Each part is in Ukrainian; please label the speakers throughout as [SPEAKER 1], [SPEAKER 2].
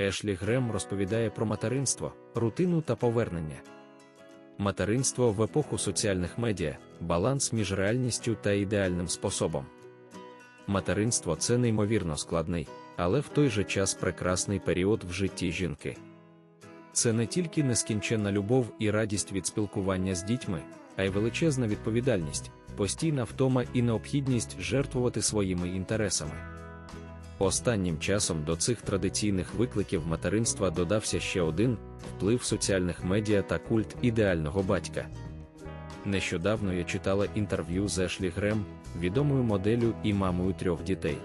[SPEAKER 1] Ешлі Грем розповідає про материнство, рутину та повернення. Материнство в епоху соціальних медіа, баланс між реальністю та ідеальним способом. Материнство це неймовірно складний, але в той же час прекрасний період в житті жінки. Це не тільки нескінченна любов і радість від спілкування з дітьми, а й величезна відповідальність, постійна втома і необхідність жертвувати своїми інтересами. Останнім часом до цих традиційних викликів материнства додався ще один вплив соціальних медіа та культ ідеального батька. Нещодавно я читала інтерв'ю з Ешлі Грем, відомою моделлю і мамою трьох дітей.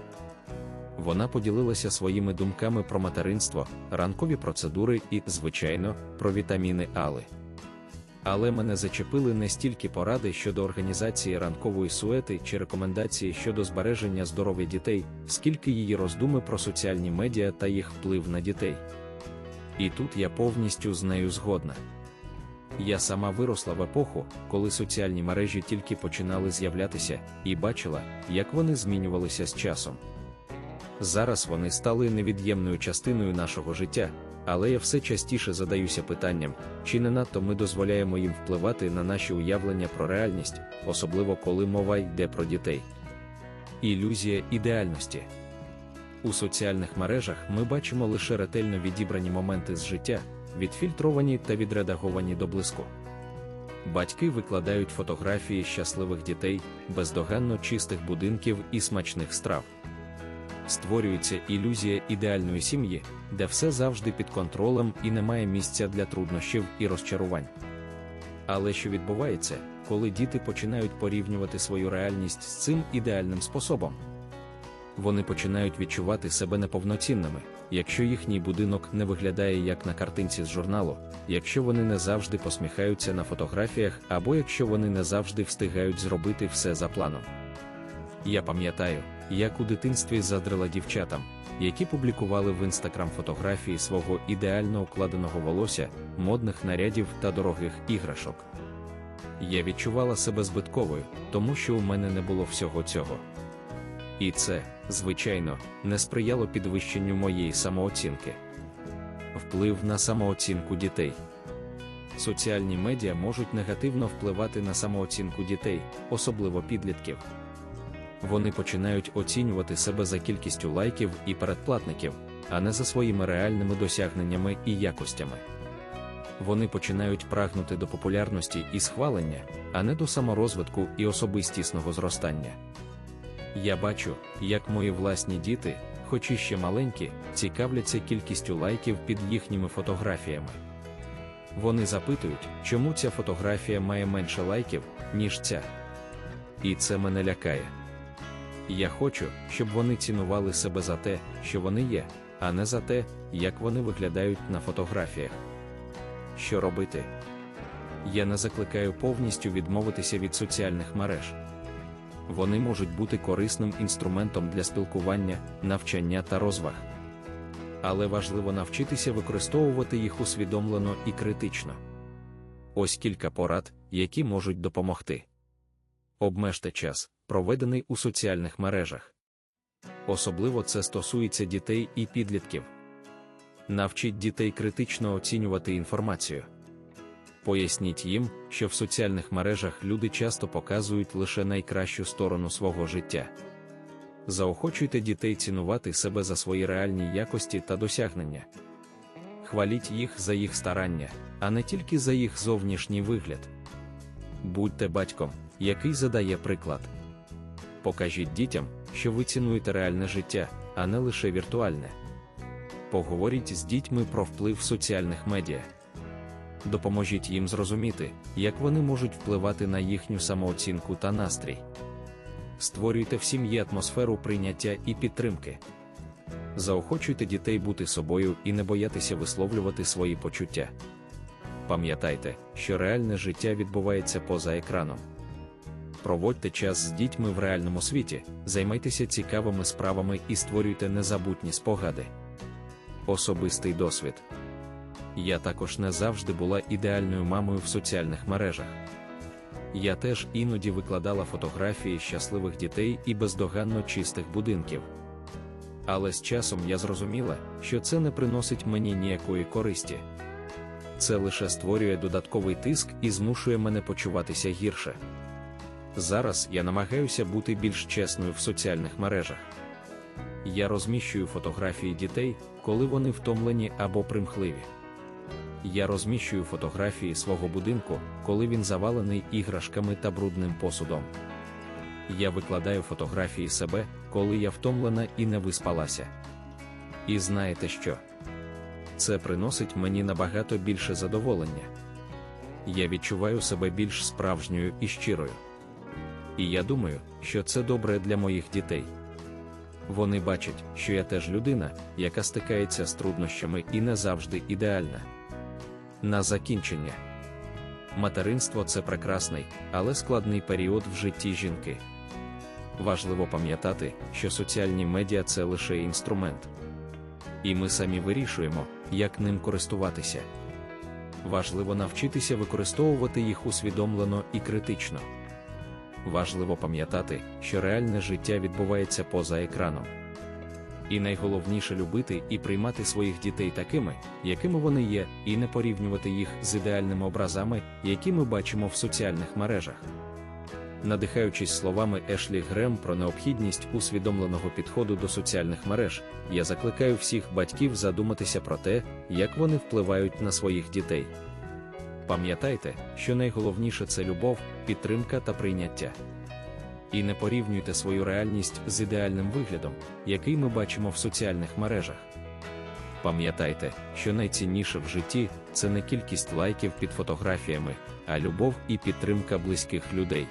[SPEAKER 1] Вона поділилася своїми думками про материнство, ранкові процедури і, звичайно, про вітаміни Али. Але мене зачепили не стільки поради щодо організації ранкової суети чи рекомендації щодо збереження здоров'я дітей, скільки її роздуми про соціальні медіа та їх вплив на дітей. І тут я повністю з нею згодна. Я сама виросла в епоху, коли соціальні мережі тільки починали з'являтися, і бачила, як вони змінювалися з часом. Зараз вони стали невід'ємною частиною нашого життя, але я все частіше задаюся питанням, чи не надто ми дозволяємо їм впливати на наші уявлення про реальність, особливо коли мова йде про дітей. Ілюзія ідеальності. У соціальних мережах ми бачимо лише ретельно відібрані моменти з життя, відфільтровані та відредаговані до блиску. Батьки викладають фотографії щасливих дітей, бездоганно чистих будинків і смачних страв. Створюється ілюзія ідеальної сім'ї, де все завжди під контролем і немає місця для труднощів і розчарувань. Але що відбувається, коли діти починають порівнювати свою реальність з цим ідеальним способом? Вони починають відчувати себе неповноцінними, якщо їхній будинок не виглядає як на картинці з журналу, якщо вони не завжди посміхаються на фотографіях або якщо вони не завжди встигають зробити все за планом. Я пам'ятаю, як у дитинстві задрила дівчатам, які публікували в інстаграм фотографії свого ідеально укладеного волосся, модних нарядів та дорогих іграшок. Я відчувала себе збитковою, тому що у мене не було всього цього. І це, звичайно, не сприяло підвищенню моєї самооцінки. Вплив на самооцінку дітей. Соціальні медіа можуть негативно впливати на самооцінку дітей, особливо підлітків. Вони починають оцінювати себе за кількістю лайків і передплатників, а не за своїми реальними досягненнями і якостями. Вони починають прагнути до популярності і схвалення, а не до саморозвитку і особистісного зростання. Я бачу, як мої власні діти, хоч і ще маленькі, цікавляться кількістю лайків під їхніми фотографіями. Вони запитують, чому ця фотографія має менше лайків, ніж ця. І це мене лякає. Я хочу, щоб вони цінували себе за те, що вони є, а не за те, як вони виглядають на фотографіях. Що робити? Я не закликаю повністю відмовитися від соціальних мереж. Вони можуть бути корисним інструментом для спілкування, навчання та розваг. Але важливо навчитися використовувати їх усвідомлено і критично. Ось кілька порад, які можуть допомогти. Обмежте час, проведений у соціальних мережах. Особливо це стосується дітей і підлітків. Навчіть дітей критично оцінювати інформацію. Поясніть їм, що в соціальних мережах люди часто показують лише найкращу сторону свого життя. Заохочуйте дітей цінувати себе за свої реальні якості та досягнення. Хваліть їх за їх старання, а не тільки за їх зовнішній вигляд. Будьте батьком, який задає приклад. Покажіть дітям, що ви цінуєте реальне життя, а не лише віртуальне. Поговоріть з дітьми про вплив соціальних медіа. Допоможіть їм зрозуміти, як вони можуть впливати на їхню самооцінку та настрій. Створюйте в сім'ї атмосферу прийняття і підтримки. Заохочуйте дітей бути собою і не боятися висловлювати свої почуття. Пам'ятайте, що реальне життя відбувається поза екраном. Проводьте час з дітьми в реальному світі, займайтеся цікавими справами і створюйте незабутні спогади. Особистий досвід. Я також не завжди була ідеальною мамою в соціальних мережах. Я теж іноді викладала фотографії щасливих дітей і бездоганно чистих будинків. Але з часом я зрозуміла, що це не приносить мені ніякої користі. Це лише створює додатковий тиск і змушує мене почуватися гірше. Зараз я намагаюся бути більш чесною в соціальних мережах. Я розміщую фотографії дітей, коли вони втомлені або примхливі. Я розміщую фотографії свого будинку, коли він завалений іграшками та брудним посудом. Я викладаю фотографії себе, коли я втомлена і не виспалася. І знаєте що? Це приносить мені набагато більше задоволення. Я відчуваю себе більш справжньою і щирою. І я думаю, що це добре для моїх дітей. Вони бачать, що я теж людина, яка стикається з труднощами і не завжди ідеальна. На закінчення. Материнство це прекрасний, але складний період в житті жінки. Важливо пам'ятати, що соціальні медіа це лише інструмент. І ми самі вирішуємо, як ним користуватися. Важливо навчитися використовувати їх усвідомлено і критично. Важливо пам'ятати, що реальне життя відбувається поза екраном. І найголовніше любити і приймати своїх дітей такими, якими вони є, і не порівнювати їх з ідеальними образами, які ми бачимо в соціальних мережах. Надихаючись словами Ешлі Грем про необхідність усвідомленого підходу до соціальних мереж, я закликаю всіх батьків задуматися про те, як вони впливають на своїх дітей. Пам'ятайте, що найголовніше це любов, підтримка та прийняття. І не порівнюйте свою реальність з ідеальним виглядом, який ми бачимо в соціальних мережах. Пам'ятайте, що найцінніше в житті це не кількість лайків під фотографіями, а любов і підтримка близьких людей.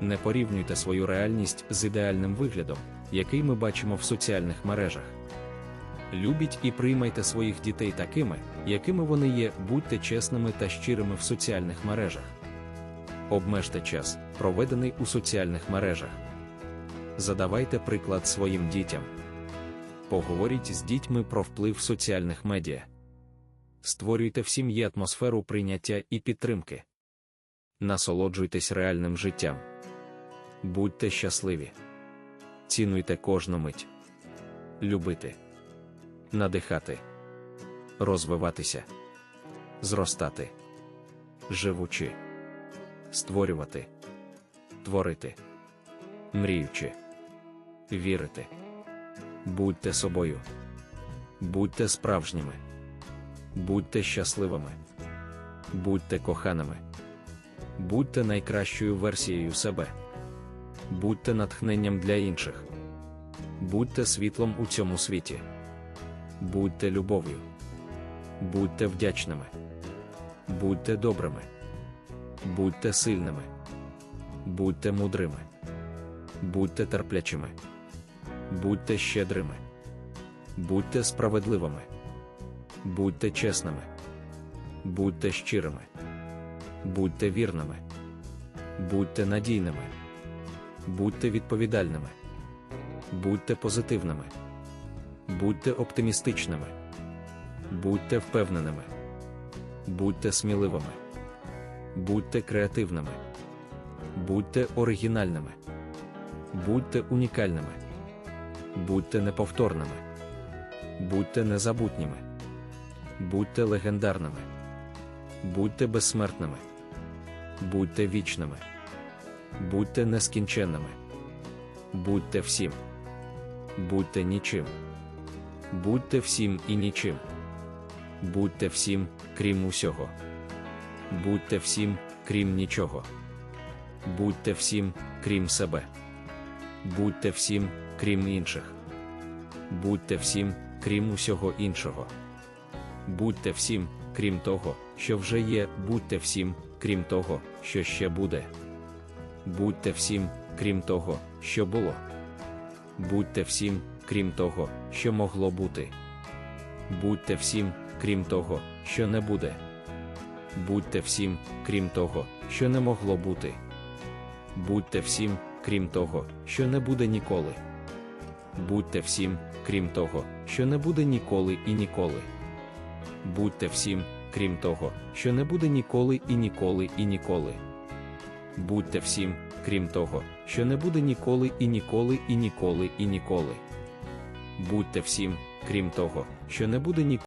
[SPEAKER 1] Не порівнюйте свою реальність з ідеальним виглядом, який ми бачимо в соціальних мережах. Любіть і приймайте своїх дітей такими, якими вони є, будьте чесними та щирими в соціальних мережах. Обмежте час, проведений у соціальних мережах. Задавайте приклад своїм дітям. Поговоріть з дітьми про вплив соціальних медіа. Створюйте в сім'ї атмосферу прийняття і підтримки. Насолоджуйтесь реальним життям. Будьте щасливі. Цінуйте кожну мить. Любити, надихати, розвиватися, зростати, живучи, створювати, творити, мріючи, вірити. Будьте собою. Будьте справжніми. Будьте щасливими. Будьте коханими. Будьте найкращою версією себе. Будьте натхненням для інших. Будьте світлом у цьому світі. Будьте любов'ю. Будьте вдячними. Будьте добрими. Будьте сильними. Будьте мудрими. Будьте терплячими. Будьте щедрими. Будьте справедливими. Будьте чесними. Будьте щирими. Будьте вірними. Будьте надійними. Будьте відповідальними. Будьте позитивними. Будьте оптимістичними. Будьте впевненими. Будьте сміливими. Будьте креативними. Будьте оригінальними. Будьте унікальними. Будьте неповторними. Будьте незабутніми. Будьте легендарними. Будьте безсмертними. Будьте вічними. Будьте нескінченними. Будьте всім. Будьте нічим. Будьте всім і нічим. Будьте всім, крім усього. Будьте всім, крім нічого. Будьте всім, крім себе. Будьте всім, крім інших. Будьте всім, крім усього іншого. Будьте всім, крім того, що вже є, будьте всім, крім того, що ще буде. Будьте всім, крім того, що було. Будьте всім, крім того, що могло бути. Будьте всім, крім того, що не буде. Будьте всім, крім того, що не могло бути. Будьте всім, крім того, що не буде ніколи. Будьте всім, крім того, що не буде ніколи і ніколи. Будьте всім, крім того, що не буде ніколи і ніколи і ніколи. Будьте всім, крім того, що не буде ніколи і ніколи і ніколи і ніколи. Будьте всім, крім того, що не буде ніколи.